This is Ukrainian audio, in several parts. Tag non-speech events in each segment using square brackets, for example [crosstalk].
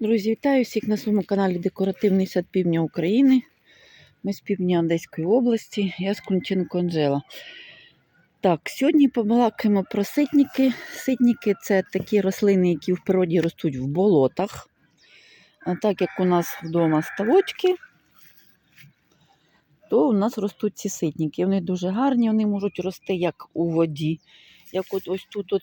Друзі, вітаю всіх на своєму каналі Декоративний сад Півдня України. Ми з півдня Одеської області, я з Кунченко Анжела. Так, сьогодні побалакаємо про ситніки. Ситніки це такі рослини, які в природі ростуть в болотах. А так як у нас вдома ставочки, то у нас ростуть ці ситніки. Вони дуже гарні, вони можуть рости як у воді. Як от ось тут от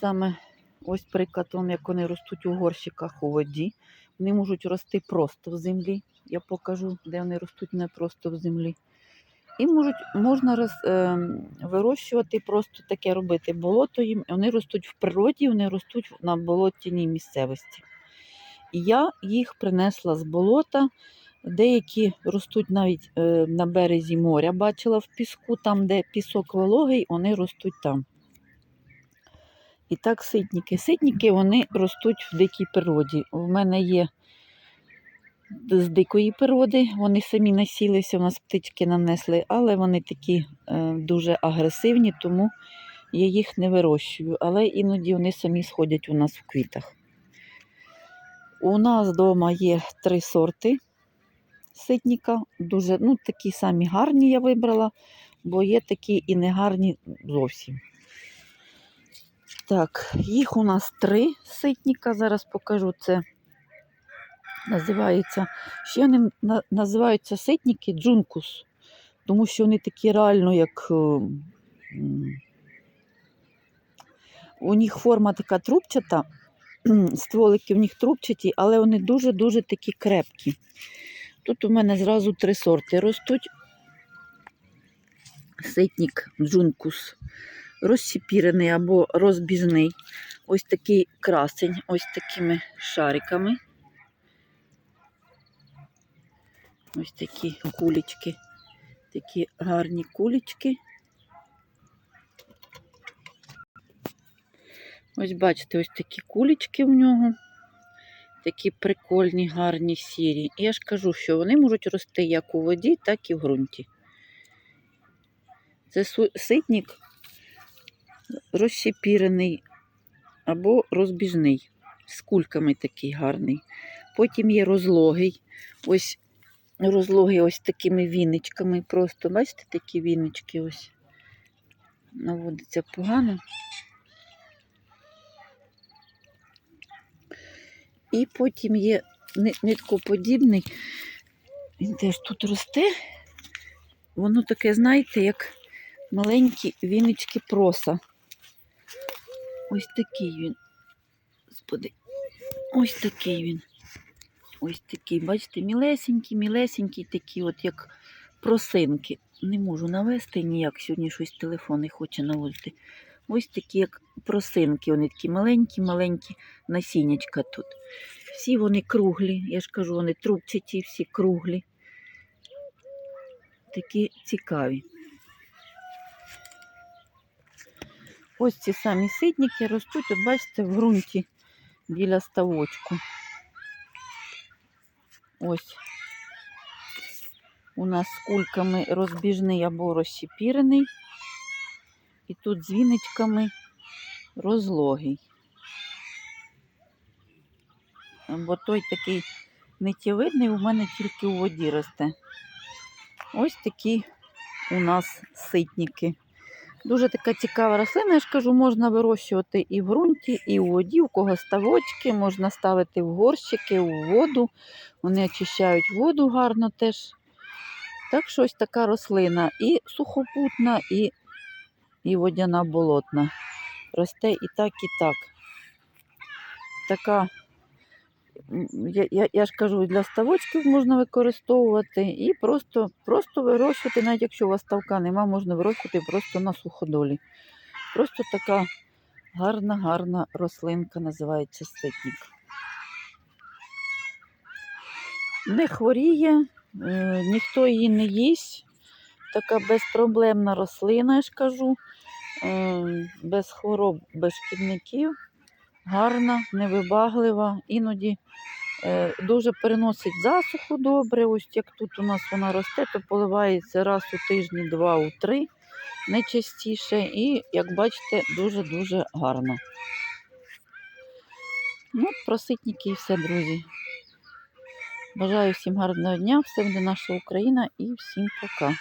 саме Ось приклад, як вони ростуть у горщиках у воді. Вони можуть рости просто в землі. Я покажу, де вони ростуть не просто в землі. І можуть, можна роз, е, вирощувати, просто таке робити болото їм. Вони ростуть в природі, вони ростуть на болотяній місцевості. І я їх принесла з болота. Деякі ростуть навіть е, на березі моря, бачила в піску, там, де пісок вологий, вони ростуть там. І так ситніки. Ситніки вони ростуть в дикій природі. У мене є з дикої природи, вони самі насілися, у нас птички нанесли, але вони такі е, дуже агресивні, тому я їх не вирощую. Але іноді вони самі сходять у нас в квітах. У нас вдома є три сорти ситніка. Дуже, ну, такі самі гарні я вибрала, бо є такі і негарні зовсім. Так, їх у нас три ситніка. Зараз покажу це. Називається. Ще вони називаються ситніки джункус, тому що вони такі реально, як. е, У них форма така трубчата, [clears throat] стволики в них трубчаті, але вони дуже-дуже такі крепкі. Тут у мене зразу три сорти ростуть. Ситнік джункус розсіпірений або розбіжний. Ось такий красень, ось такими шариками. Ось такі кулечки, такі гарні кулечки. Ось бачите, ось такі кулечки в нього. Такі прикольні, гарні, сірі. І я ж кажу, що вони можуть рости як у воді, так і в ґрунті. Це ситник розщепірений або розбіжний, з кульками такий гарний. Потім є розлогий. Ось розлогий ось такими віничками. Просто, бачите, такі вінички ось. Наводиться погано. І потім є ниткоподібний. Він теж тут росте. Воно таке, знаєте, як маленькі вінички проса. Ось такий він. Господи, ось такий він. Ось такий, бачите, мілесенький, мілесенький, такі, от як просинки. Не можу навести ніяк, сьогодні щось телефон не хоче наводити. Ось такі, як просинки, вони такі маленькі-маленькі насіннячка тут. Всі вони круглі, я ж кажу, вони трубчаті, всі круглі. Такі цікаві. Ось ці самі ситники ростуть, от бачите, в ґрунті біля ставочку. Ось у нас з кульками розбіжний або розщепірений. І тут з віничками розлогий. Бо той такий нитєвидний у мене тільки у воді росте. Ось такі у нас ситніки. Дуже така цікава рослина, я ж кажу, можна вирощувати і в ґрунті, і у воді, у кого ставочки, можна ставити в горщики, у воду. Вони очищають воду гарно теж. Так що ось така рослина і сухопутна, і, і водяна болотна. Росте і так, і так. Така, я, я, я ж кажу, для ставочків можна використовувати і просто, просто вирощувати, навіть якщо у вас ставка нема, можна вирощувати просто на суходолі. Просто така гарна, гарна рослинка називається ситник. Не хворіє, е, ніхто її не їсть. Така безпроблемна рослина, я ж кажу, е, без хвороб, без шкідників. Гарна, невибаглива, іноді е, дуже переносить засуху добре. Ось як тут у нас вона росте, то поливається раз у тижні, два у три, не частіше. І, як бачите, дуже-дуже гарно. Ну, про ситники і все, друзі. Бажаю всім гарного дня, все буде наша Україна і всім пока.